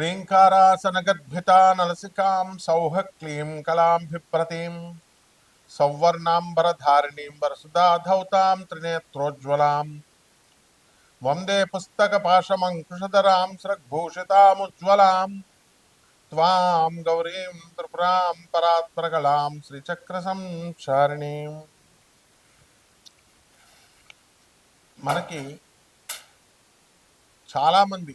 హ్రీంకారాసనగద్భితా నలసికాం సౌహ క్లీం కళాంభిప్రతీం సౌవర్ణాంబరధారిణీం వరసుధాధౌతాం త్రినేత్రోజ్వలాం వందే పుస్తకపాశమంకుశధరాం స్రగ్భూషితాముజ్వలాం త్వాం గౌరీం త్రిపురాం పరాత్పరకలాం శ్రీచక్రసంచారిణీం మనకి చాలామంది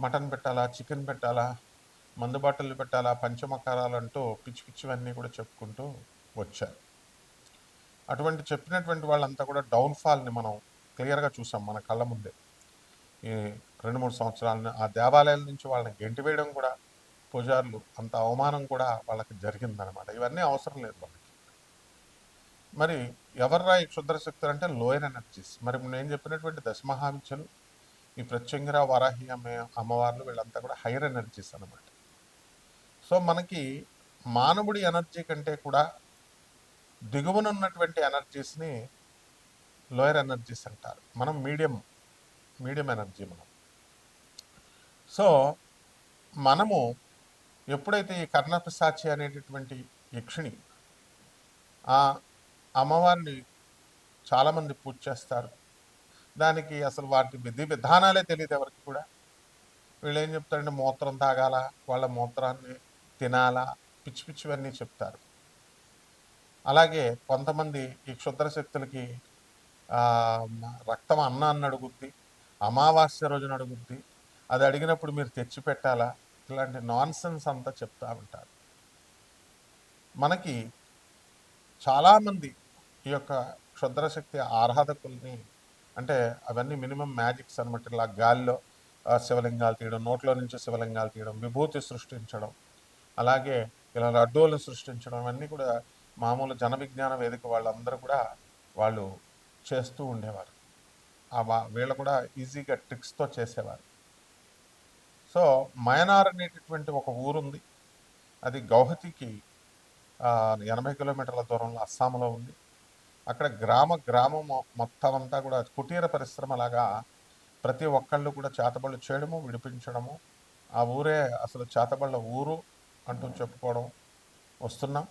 మటన్ పెట్టాలా చికెన్ పెట్టాలా మందు బాటలు పెట్టాలా పంచమకారాలంటూ పిచ్చి పిచ్చివన్నీ కూడా చెప్పుకుంటూ వచ్చారు. అటువంటి చెప్పినటువంటి వాళ్ళంతా కూడా డౌన్ఫాల్ని మనం క్లియర్గా చూసాం మన కళ్ళ ముందే. ఈ రెండు మూడు సంవత్సరాలను ఆ దేవాలయాల నుంచి వాళ్ళని గెంటి వేయడం కూడా పూజారులు అంత అవమానం కూడా వాళ్ళకి జరిగిందనమాట. ఇవన్నీ అవసరం లేదు వాళ్ళకి. మరి ఎవర్రా ఈ క్షుద్రశక్తులు అంటే లోయర్ ఎనర్జీస్. మరి నేను చెప్పినటువంటి దశమహావిద్యలు ఈ ప్రత్యంగిర వరాహి అమ్మే అమ్మవార్లు వీళ్ళంతా కూడా హైయర్ ఎనర్జీస్ అనమాట సో మనకి మానవుడి ఎనర్జీ కంటే కూడా దిగువన ఉన్నటువంటి ఎనర్జీస్ని లోయర్ ఎనర్జీస్ అంటారు. మనం మీడియం మీడియం ఎనర్జీ మనం. సో మనము ఎప్పుడైతే ఈ కర్ణపిశాచి అనేటటువంటి యక్షిణి ఆ అమ్మవారిని చాలామంది పూజ చేస్తారు. దానికి అసలు వాటి విధి విధానాలే తెలియదు ఎవరికి కూడా. వీళ్ళు ఏం చెప్తారంటే మూత్రం తాగాల? వాళ్ళ మూత్రాన్ని తినాలా? పిచ్చి పిచ్చివన్నీ చెప్తారు. అలాగే కొంతమంది ఈ క్షుద్ర శక్తులకి రక్తం అన్నాన్ని అడుగుద్ది అమావాస్య రోజున అడుగుద్ది. అది అడిగినప్పుడు మీరు తెచ్చి పెట్టాలా? ఇలాంటి నాన్ సెన్స్ అంతా చెప్తా ఉంటారు. మనకి చాలామంది ఈ యొక్క క్షుద్రశక్తి ఆరాధకుల్ని అంటే అవన్నీ మినిమం మ్యాజిక్స్ అనమాట ఇలా గాల్లో శివలింగాలు తీయడం నోట్లో నుంచి శివలింగాలు తీయడం విభూతి సృష్టించడం అలాగే ఇలా లడ్డూలను సృష్టించడం అవన్నీ కూడా మామూలు జన విజ్ఞాన వేదిక వాళ్ళందరూ కూడా వాళ్ళు చేస్తూ ఉండేవారు. ఆ వీళ్ళు కూడా ఈజీగా ట్రిక్స్తో చేసేవారు. సో మయనార్ అనేటటువంటి ఒక ఊరుంది. అది గౌహతికి ఎనభై కిలోమీటర్ల దూరంలో అస్సాంలో ఉంది. అక్కడ గ్రామ గ్రామం మొత్తం అంతా కూడా కుటీర పరిశ్రమలాగా ప్రతి ఒక్కళ్ళు కూడా చేతబళ్ళు చేయడము విడిపించడము. ఆ ఊరే అసలు చేతబళ్ళ ఊరు అంటూ చెప్పుకోవడం వస్తున్నాం.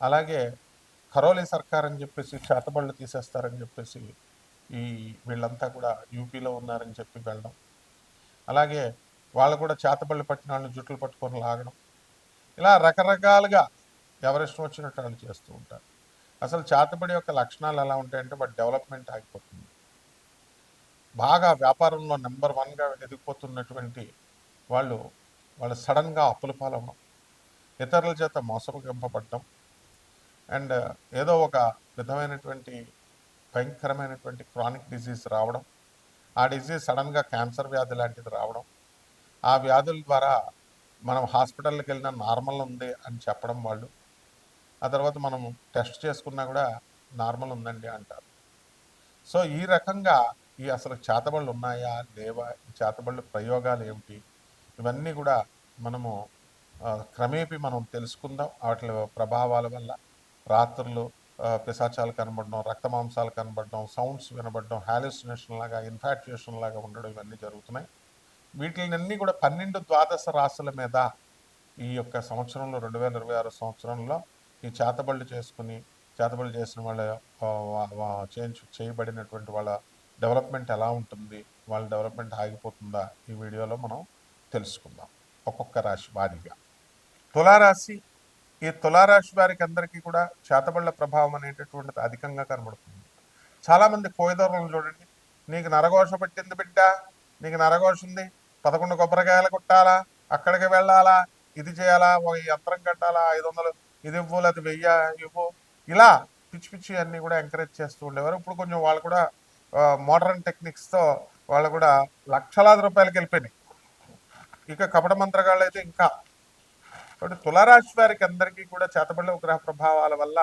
అలాగే కరోలి సర్కార్ అని చెప్పేసి చేతబళ్ళు తీసేస్తారని చెప్పేసి ఈ వీళ్ళంతా కూడా యూపీలో ఉన్నారని చెప్పి వెళ్ళడం. అలాగే వాళ్ళు కూడా చేతబళ్ళు పట్టిన వాళ్ళని జుట్లు పట్టుకొని లాగడం. ఇలా రకరకాలుగా ఎవరిష్టం వచ్చినట్టు వాళ్ళు చేస్తూ ఉంటారు. అసలు చేతబడి యొక్క లక్షణాలు ఎలా ఉంటాయంటే వాటి డెవలప్మెంట్ ఆగిపోతుంది. బాగా వ్యాపారంలో నెంబర్ వన్గా ఎదిగిపోతున్నటువంటి వాళ్ళు వాళ్ళు సడన్గా అప్పుల పాలవడం ఇతరుల చేత మోసగింపబడడం అండ్ ఏదో ఒక విధమైనటువంటి భయంకరమైనటువంటి క్రానిక్ డిసీజ్ రావడం ఆ డిసీజ్ సడన్గా క్యాన్సర్ వ్యాధి లాంటిది రావడం ఆ వ్యాధుల ద్వారా మనం హాస్పిటల్కి వెళ్ళినా నార్మల్ ఉంది అని చెప్పడం వాళ్ళు ఆ తర్వాత మనం టెస్ట్ చేసుకున్నా కూడా నార్మల్ ఉందండి అంటారు. సో ఈ రకంగా ఈ అసలు చేతబళ్ళు ఉన్నాయా? లేవా? ఈ చేతబళ్ళు ప్రయోగాలు ఏమిటి? ఇవన్నీ కూడా మనము క్రమేపి క్రమేపీ మనం తెలుసుకుందాం. వాటి ప్రభావాల వల్ల రాత్రులు పిశాచాలు కనబడడం రక్త మాంసాలు కనబడడం సౌండ్స్ వినబడడం హాలిసినేషన్ లాగా ఇన్ఫాక్చుయేషన్ లాగా ఉండడం ఇవన్నీ జరుగుతున్నాయి. వీటినన్నీ కూడా పన్నెండు ద్వాదశ రాసుల మీద ఈ యొక్క సంవత్సరంలో రెండు వేల ఇరవై ఆరు సంవత్సరంలో ఈ చేతబళ్ళు చేసుకుని చేతబళ్ళు చేసిన వాళ్ళ చేయించు చేయబడినటువంటి వాళ్ళ డెవలప్మెంట్ ఎలా ఉంటుంది వాళ్ళ డెవలప్మెంట్ ఆగిపోతుందా ఈ వీడియోలో మనం తెలుసుకుందాం. ఒక్కొక్క రాశి వారిగా. తులారాశి ఈ తులారాశి వారికి అందరికీ కూడా చేతబళ్ళ ప్రభావం అనేటటువంటిది అధికంగా కనబడుతుంది. చాలామంది కోయదూరం చూడండి. నీకు నరఘోష పట్టింది బిడ్డ నీకు నరఘోష ఉంది. పదకొండు కొబ్బరికాయలు కొట్టాలా అక్కడికి వెళ్ళాలా ఇది చేయాలా ఒక యంత్రం కట్టాలా ఐదు వందలు ఇది ఇవ్వు అది వెయ్య ఇవ్వు. ఇలా పిచ్చి పిచ్చి అన్నీ కూడా ఎంకరేజ్ చేస్తూ ఉండేవారు. ఇప్పుడు కొంచెం వాళ్ళు కూడా మోడర్న్ టెక్నిక్స్తో వాళ్ళు కూడా లక్షలాది రూపాయలకి వెళ్ళిపోయినాయి. ఇక కపట మంత్రగాళ్ళు అయితే ఇంకా. కాబట్టి తులారాశి వారికి అందరికీ కూడా చేతబడి గ్రహ ప్రభావాల వల్ల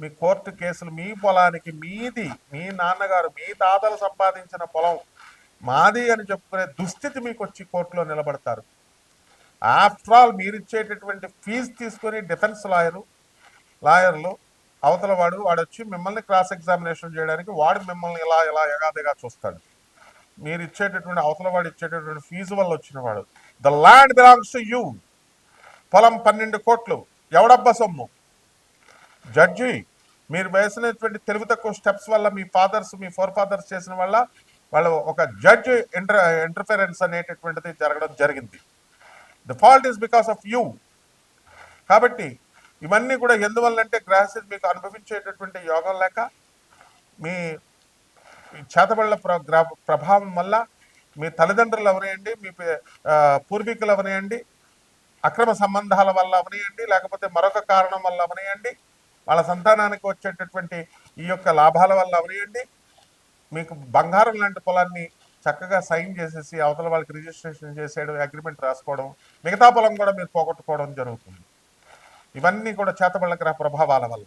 మీ కోర్టు కేసులు మీ పొలానికి మీది మీ నాన్నగారు మీ తాతలు సంపాదించిన పొలం మాది అని చెప్పుకునే దుస్థితి మీకు వచ్చి కోర్టులో నిలబడతారు. ఆఫ్టర్ ఆల్ మీరు ఇచ్చేటటువంటి ఫీజు తీసుకొని డిఫెన్స్ లాయరు లాయర్లు అవతల వాడు వాడు వచ్చి మిమ్మల్ని క్రాస్ ఎగ్జామినేషన్ చేయడానికి వాడు మిమ్మల్ని ఇలా ఇలా ఎగాదిగా చూస్తాడు. మీరు ఇచ్చేటటువంటి అవతల వాడు ఇచ్చేటటువంటి ఫీజు వల్ల వచ్చిన వాడు. The land belongs to you పొలం పన్నెండు కోట్లు. ఎవడబ్బా సొమ్ము? జడ్జి మీరు వేసినటువంటి తెలివి తక్కువ స్టెప్స్ వల్ల మీ ఫాదర్స్ మీ ఫోర్ ఫాదర్స్ చేసిన వల్ల వాళ్ళు ఒక జడ్జ్ ఇంటర్ ఇంటర్ఫరెన్స్ అనేటటువంటిది జరగడం జరిగింది. The fault is because of you కాబట్టి ఇవన్నీ కూడా ఎందువల్లంటే గ్రాసెస్ మీకు అనుభవించేటటువంటి యోగం లేక మీ చేతబళ్ళ ప్ర ప్రభావం వల్ల మీ తల్లిదండ్రులు అవనియండి మీ పూర్వీకులు అవనియండి అక్రమ సంబంధాల వల్ల అవనియండి లేకపోతే మరొక కారణం వల్ల అవనియండి వాళ్ళ సంతానానికి వచ్చేటటువంటి ఈ యొక్క లాభాల వల్ల అవనియండి మీకు బంగారం లాంటి పొలాన్ని చక్కగా సైన్ చేసేసి అవతల వాళ్ళకి రిజిస్ట్రేషన్ చేసేయడం అగ్రిమెంట్ రాసుకోవడం మిగతా పొలం కూడా మీరు పోగొట్టుకోవడం జరుగుతుంది. ఇవన్నీ కూడా చేతబళ్ళ ప్రభావాల వల్ల.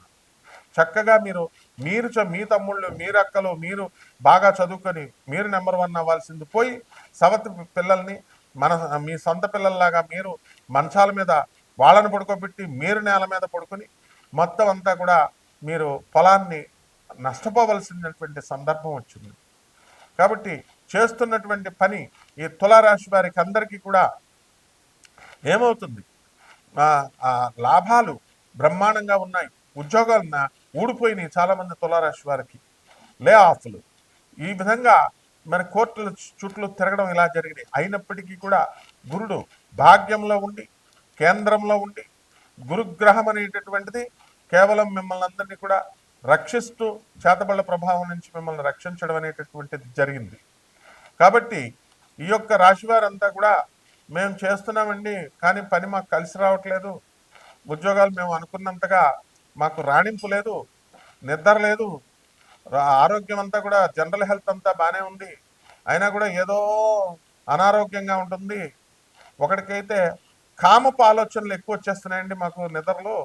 చక్కగా మీరు మీరు మీ తమ్ముళ్ళు మీరు అక్కలు మీరు బాగా చదువుకొని మీరు నెంబర్ వన్ అవ్వాల్సింది పోయి సవతి పిల్లల్ని మన మీ సొంత పిల్లల్లాగా మీరు మంచాల మీద వాళ్ళని పడుకోబెట్టి మీరు నేల మీద పడుకొని మొత్తం అంతా కూడా మీరు పొలాన్ని నష్టపోవలసినటువంటి సందర్భం వచ్చింది. కాబట్టి చేస్తున్నటువంటి పని ఈ తులారాశి వారికి అందరికీ కూడా ఏమవుతుంది? ఆ, లాభాలు బ్రహ్మాండంగా ఉన్నాయి ఉద్యోగాలున్న ఊడిపోయినాయి చాలామంది తులారాశి వారికి. లే ఆఫ్లు. ఈ విధంగా మన కోర్టుల చుట్టూ తిరగడం ఇలా జరిగినాయి. అయినప్పటికీ కూడా గురుడు భాగ్యంలో ఉండి కేంద్రంలో ఉండి గురుగ్రహం అనేటటువంటిది కేవలం మిమ్మల్ని అందరినీ కూడా రక్షిస్తూ చేతబళ్ళ ప్రభావం నుంచి మిమ్మల్ని రక్షించడం అనేటటువంటిది జరిగింది. కాబట్టి ఈ యొక్క రాశి వారంతా కూడా మేము చేస్తున్నామండి కానీ పని మాకు కలిసి రావట్లేదు. ఉద్యోగాలు మేము అనుకున్నంతగా మాకు రాణింపు లేదు నిద్ర లేదు. ఆరోగ్యం అంతా కూడా జనరల్ హెల్త్ అంతా బాగానే ఉంది. అయినా కూడా ఏదో అనారోగ్యంగా ఉంటుంది. ఒకటికైతే కామపు ఆలోచనలు ఎక్కువ వచ్చేస్తున్నాయండి మాకు నిద్రలు.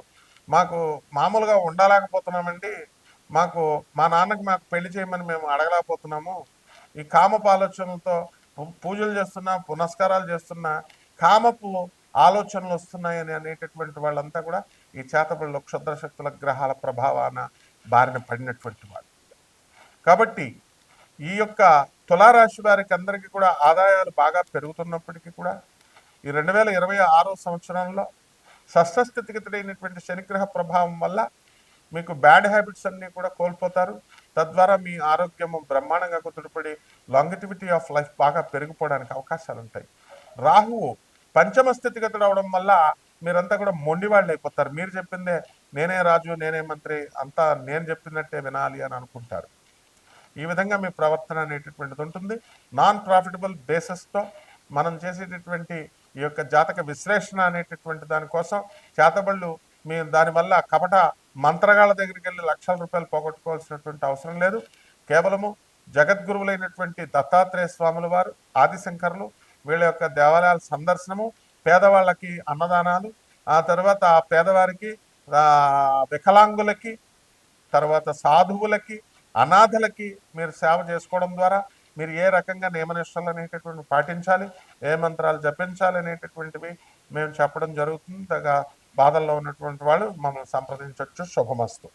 మాకు మామూలుగా ఉండలేకపోతున్నామండి. మాకు మా నాన్నకి మాకు పెళ్ళి చేయమని మేము అడగలేకపోతున్నాము. ఈ కామపు ఆలోచనలతో పూజలు చేస్తున్నా పునస్కారాలు చేస్తున్నా కామపు ఆలోచనలు వస్తున్నాయని అనేటటువంటి వాళ్ళంతా కూడా ఈ చేతబడిలో క్షుద్ర శక్తుల గ్రహాల ప్రభావాన బారిన పడినటువంటి వాళ్ళు. కాబట్టి ఈ యొక్క తులారాశి వారికి అందరికీ కూడా ఆదాయాలు బాగా పెరుగుతున్నప్పటికీ కూడా ఈ రెండు వేల ఇరవై ఆరో సంవత్సరంలో షష్ఠస్థితిగతుడైనటువంటి శనిగ్రహ ప్రభావం వల్ల మీకు బ్యాడ్ హ్యాబిట్స్ అన్నీ కూడా కోల్పోతారు. తద్వారా మీ ఆరోగ్యము బ్రహ్మాండంగా కుదుటపడి లాంగిటివిటీ ఆఫ్ లైఫ్ బాగా పెరిగిపోవడానికి అవకాశాలు ఉంటాయి రాహువు పంచమ స్థితిగతుడు అవడం వల్ల మీరంతా కూడా మొండివాళ్ళు అయిపోతారు. మీరు చెప్పిందే నేనే రాజు నేనే మంత్రి అంతా నేను చెప్పినట్టే వినాలి అని అనుకుంటారు. ఈ విధంగా మీ ప్రవర్తన అనేటటువంటిది ఉంటుంది. నాన్ ప్రాఫిటబుల్ బేసెస్తో మనం చేసేటటువంటి ఈ యొక్క జాతక విశ్లేషణ అనేటటువంటి దానికోసం చేతబళ్ళు మీ దానివల్ల కపట మంత్రగాళ్ళ దగ్గరికి వెళ్ళి లక్షల రూపాయలు పోగొట్టుకోవాల్సినటువంటి అవసరం లేదు. కేవలము జగద్గురువులైనటువంటి దత్తాత్రేయ స్వాముల వారు ఆదిశంకరులు వీళ్ళ యొక్క దేవాలయాల సందర్శనము పేదవాళ్ళకి అన్నదానాలు ఆ తర్వాత ఆ పేదవారికి వికలాంగులకి తర్వాత సాధువులకి అనాథలకి మీరు సేవ చేసుకోవడం ద్వారా మీరు ఏ రకంగా నియమనిష్టలు అనేటటువంటి పాటించాలి ఏ మంత్రాలు జపించాలి అనేటటువంటివి మేము చెప్పడం జరుగుతుంది బాధల్లో ఉన్నటువంటి వాళ్ళు మమ్మల్ని సంప్రదించవచ్చు శుభమస్తు.